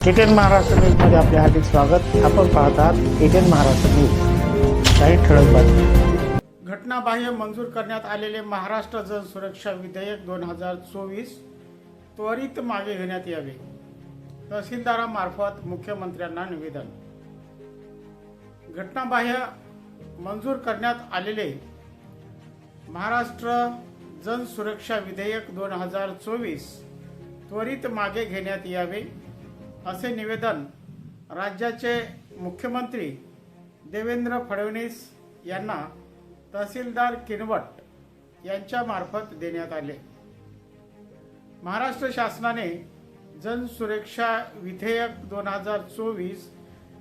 ATN Maharashtra न्यूजमध्ये आपले हार्दिक स्वागत. आपण पाहत आहात एटीएन महाराष्ट्र न्यूज. काही ठळक बातमी घटनाबाह्य मंजूर करण्यात आलेले महाराष्ट्र जन सुरक्षा विधेयक दोन हजार चोवीस त्वरित मागे घेण्यात यावे. तहसीलदारामार्फत मुख्यमंत्र्यांना निवेदन. घटनाबाह्य मंजूर करण्यात आलेले महाराष्ट्र जन सुरक्षा विधेयक दोन हजार चोवीस त्वरित मागे घेण्यात यावे. असे निवेदन राज्याचे मुख्यमंत्री देवेंद्र फडणवीस यांना तहसीलदार किनवट यांच्यामार्फत देण्यात आले. महाराष्ट्र शासनाने जनसुरक्षा विधेयक दोन हजार चोवीस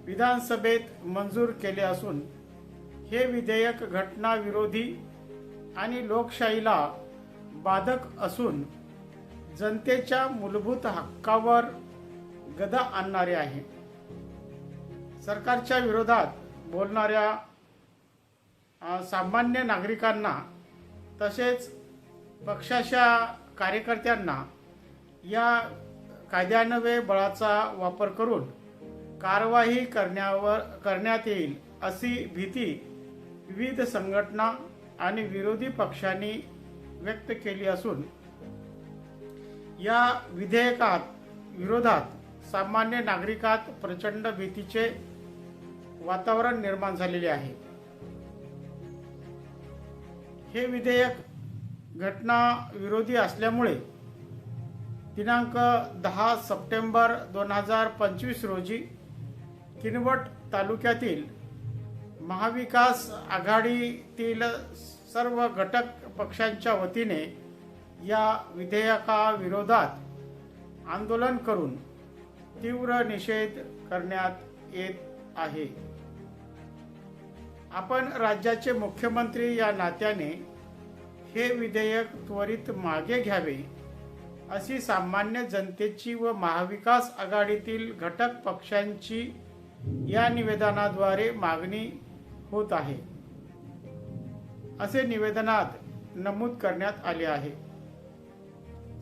विधानसभेत मंजूर केले असून हे विधेयक घटनाविरोधी आणि लोकशाहीला बाधक असून जनतेच्या मूलभूत हक्कावर गदा आणणारे आहे सरकारच्या विरोधात बोलणाऱ्या सामान्य नागरिकांना तसेच पक्षाच्या कार्यकर्त्यांना या कायद्यान्वये बळाचा वापर करून कारवाई करण्यावर करण्यात येईल अशी भीती विविध संघटना आणि विरोधी पक्षांनी व्यक्त केली असून या विधेयकात विरोधात सामान्य नागरिकात प्रचंड भीतीचे वातावरण निर्माण झालेले आहे. हे विधेयक घटना विरोधी असल्यामुळे दिनांक दहा सप्टेंबर दोन हजार पंचवीस रोजी किनवट तालुक्यातील महाविकास आघाडीतील सर्व घटक पक्षांच्या वतीने या विधेयकाविरोधात आंदोलन करून तीव्र निषेध करण्यात येत आहे. आपण राज्याचे मुख्यमंत्री या नात्याने हे विधेयक त्वरित मागे घ्यावे अशी सामान्य जनतेची व महाविकास आघाडीतील घटक पक्षांची या निवेदनाद्वारे मागणी होत आहे. असे निवेदनात नमूद करण्यात आले आहे.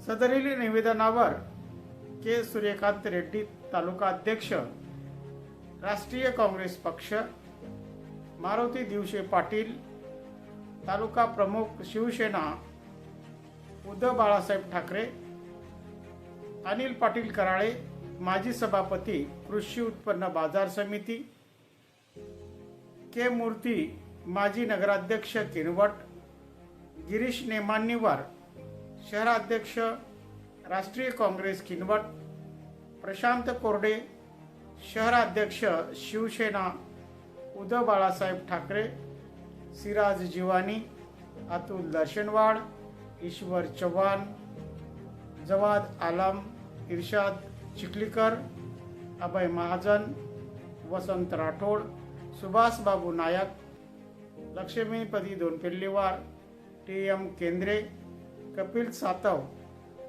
सदरील निवेदनावर के. सूर्यकांत रेड्डी तालुका अध्यक्ष राष्ट्रीय काँग्रेस पक्ष मारुती दिवशे पाटील तालुका प्रमुख शिवसेना उद्धव बाळासाहेब ठाकरे अनिल पाटील कराळे माजी सभापती कृषी उत्पन्न बाजार समिती के. मूर्ती माजी नगराध्यक्ष किनवट गिरीश नेमान्नीवर शहराध्यक्ष राष्ट्रीय काँग्रेस किनवट प्रशांत कोरडे शहराध्यक्ष शिवसेना उद्धव बाळासाहेब ठाकरे सिराज जिवानी अतुल दर्शनवाड ईश्वर चव्हाण जवाद आलम इर्शाद चिखलीकर अभय महाजन वसंत राठोड सुभाषबाबू नायक लक्ष्मीपदी दोनपिल्लीवार टी एम केंद्रे कपिल सातव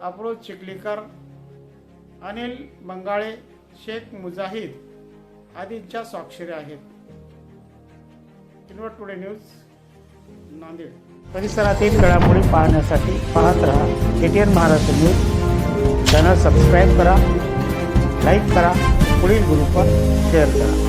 अप्रोज चिखलीकर अनिल बंगाळे शेख मुजाहिद आदींच्या स्वाक्षऱ्या आहेत. Kinwat today news Nanded. परिसरातील घडामोडी पाहण्यासाठी पाहत रहा. ATN Maharashtra news. Channel subscribe करा लाईक करा पुढील ग्रुपवर शेअर करा.